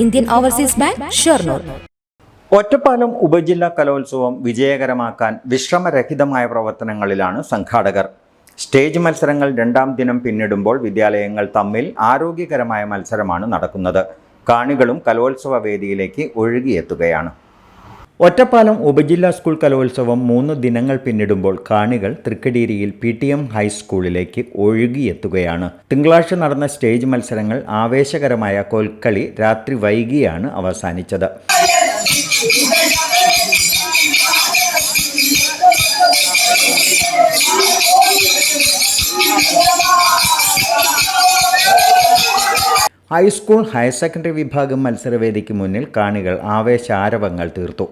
Indian Overseas Bank Shoranur. Ottapalam ഉപജില്ലാ കലോത്സവം വിജയകരമാക്കാൻ വിശ്രമരഹിതമായ പ്രവർത്തനങ്ങളിലാണ് സംഘാടകർ. സ്റ്റേജ് മത്സരങ്ങൾ രണ്ടാം ദിനം പിന്നിടുമ്പോൾ വിദ്യാലയങ്ങൾ തമ്മിൽ ആരോഗ്യകരമായ മത്സരമാണ് നടക്കുന്നത്. കാണികളും കലോത്സവ വേദിയിലേക്ക് ഒഴുകിയെത്തുകയാണ്. ഒറ്റപ്പാലം ഉപജില്ലാ സ്കൂൾ കലോത്സവം മൂന്ന് ദിനങ്ങൾ പിന്നിടുമ്പോൾ കാണികൾ തൃക്കടീരിയിൽ പി ടി എം ഹൈസ്കൂളിലേക്ക് ഒഴുകിയെത്തുകയാണ്. തിങ്കളാഴ്ച നടന്ന സ്റ്റേജ് മത്സരങ്ങൾ ആവേശകരമായ കൊൽക്കളി രാത്രി വൈകിയാണ് അവസാനിച്ചത്. ഹൈസ്കൂൾ ഹയർ സെക്കൻഡറി വിഭാഗം മത്സരവേദിക്ക് മുന്നിൽ കാണികൾ ആവേശാരവങ്ങൾ തീർത്തു.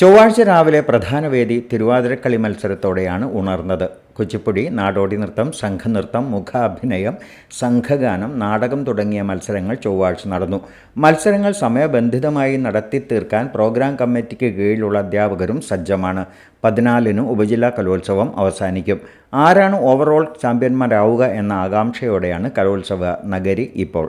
ചൊവ്വാഴ്ച രാവിലെ പ്രധാന വേദി തിരുവാതിരക്കളി മത്സരത്തോടെയാണ് ഉണർന്നത്. കുച്ചിപ്പുടി നാടോടി നൃത്തം സംഘനൃത്തം മുഖാഭിനയം സംഘഗാനം നാടകം തുടങ്ങിയ മത്സരങ്ങൾ ചൊവ്വാഴ്ച നടന്നു. മത്സരങ്ങൾ സമയബന്ധിതമായി നടത്തി തീർക്കാൻ പ്രോഗ്രാം കമ്മിറ്റിക്ക് കീഴിലുള്ള അധ്യാപകരും സജ്ജമാണ്. പതിനാലിന് ഉപജില്ലാ കലോത്സവം അവസാനിക്കും. ആരാണ് ഓവറോൾ ചാമ്പ്യന്മാരാവുക എന്ന ആകാംക്ഷയോടെയാണ് കലോത്സവ നഗരി ഇപ്പോൾ.